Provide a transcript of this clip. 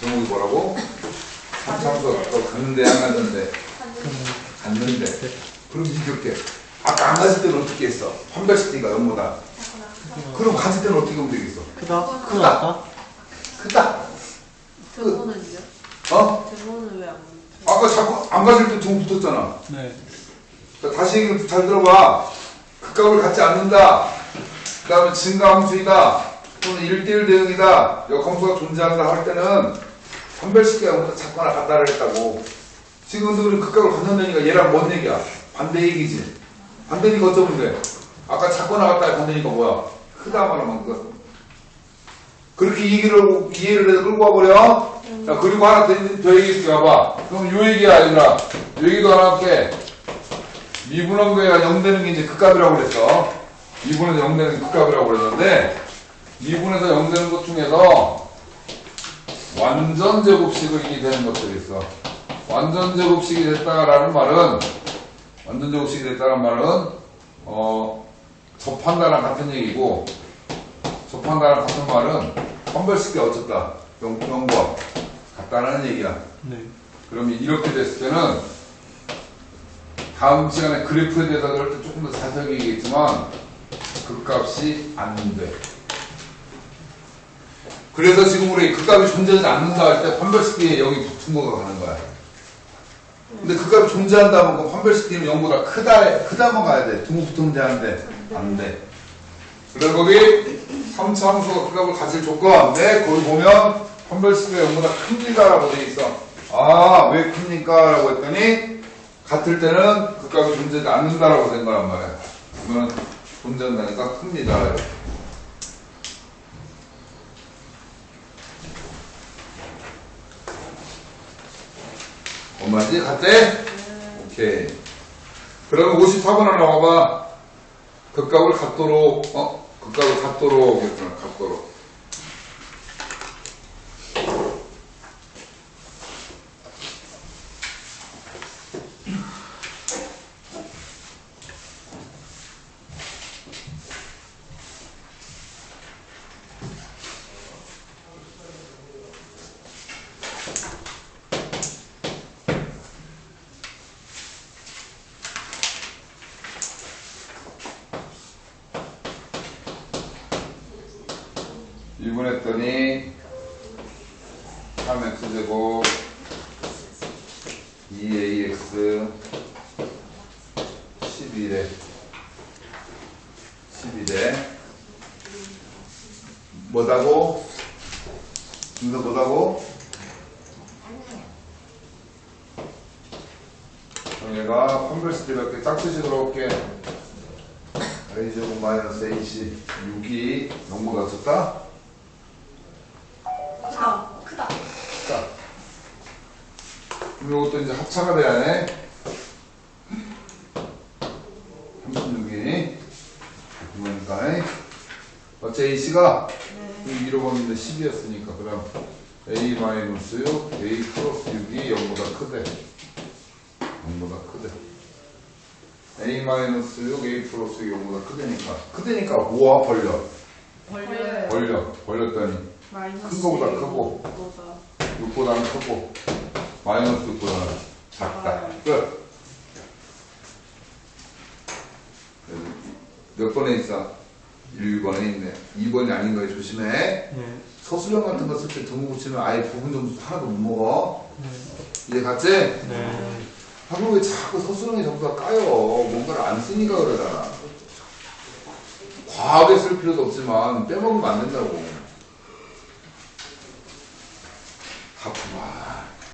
제목이 뭐라고? 삼창수 너 갔는데 안 갔는데 갔는데 그럼 이렇게 아까 안 갔을 때는 어떻게 했어? 때가 0보다 그럼 갔을 때는 어떻게 하면 되겠어? 크다? 크다. 크다 등호는요? 어? 등호는 왜안 아까 자꾸 안 갔을 때등 붙었잖아 네. 자, 다시 얘기 잘 들어봐. 극값을 갖지 않는다. 그 다음에 증가함수이다. 또는 1대1 대응이다. 역함수가 존재한다 할 때는 선별식계 아무도 찾거나 갖다를 했다고. 지금 근데 우리 극값을 갖는다니까 얘랑 뭔 얘기야? 반대 얘기지. 반대니까 어쩌면 돼? 아까 찾거나 갖다 반대니까 뭐야? 크다 말하면 그거. 그렇게 얘기를 이해를 해서 끌고 와버려. 자, 그리고 하나 더, 더 얘기해줄게. 봐봐. 그럼 요 얘기야, 얘들아. 요 얘기도 하나 할게. 미분함수가 0 되는 게 이제 극값이라고 그랬어. 미분에서 0 되는 게 극값이라고 그랬는데, 미분에서 0 되는 것 중에서 완전 제곱식이 되는 것들이 있어. 완전 제곱식이 됐다라는 말은, 완전 제곱식이 됐다는 말은, 어, 접한다랑 같은 얘기고, 접한다랑 같은 말은, 선별식이 어쨌다. 0, 0과 같다는 얘기야. 네. 그러면 이렇게 됐을 때는 다음 시간에 그래프에 대해서 그럴 때 조금 더 자세하게 얘기했지만 극값이 안 돼. 그래서 지금 우리 극값이 존재하지 않는다 할 때 판별식이 여기 붙은 거가 가는 거야. 근데 극값이 존재한다면 그 판별식이 0보다 크다, 크다만 가야 돼. 두부 붙으면 되는데 안 돼. 그래서 거기 3차 함수가 극값을 가질 조건. 네, 거기 보면 판별식이 0보다 큽니다 라고 돼 있어. 아, 왜 큽니까? 라고 했더니 같을 때는 극값이 존재하지 않는다라고 된 거란 말이야. 그러면 존재한다니까 큽니다. 엄마지? 갔대? 오케이. 그러면 54번 하나 와봐. 극각을 각도로, 어? 극각을 각도로, 그랬구나, 각도로. 1분했더니 3x제곱 2ax 11에 11에 뭐다고? 순서 뭐다고? 그럼 얘가 컨버스 때몇개 짝수식으로 올게 a제곱 마이너스 26이 0보다 쳤다? 그럼 이것도 이제 합차가 돼야 해. 36이. 그러니까, 어째 A씨가 잃어버렸는데 10이었으니까, 그럼 A 마이너스 6, A 플러스 6이 0보다 크대. 0보다 크대. A 마이너스 6, A 플러스 6, 0보다 크대니까. 크대니까 뭐와 벌려? 벌려요. 벌려. 벌렸더니. 큰 거보다 크고. 뭐가 6보다는 크고 마이너스 6보다는 작다. 끝. 몇 번에 있어? 1번에 있네. 2번이 아닌 거에 조심해. 네. 서술형 같은 거 쓸 때 등호 붙이면 아예 부분 점수 하나도 못 먹어. 네. 이해 갔지? 네. 하고 왜 자꾸 서술형의 점수가 까요? 뭔가를 안 쓰니까 그러잖아. 과하게 쓸 필요도 없지만 빼먹으면 안 된다고.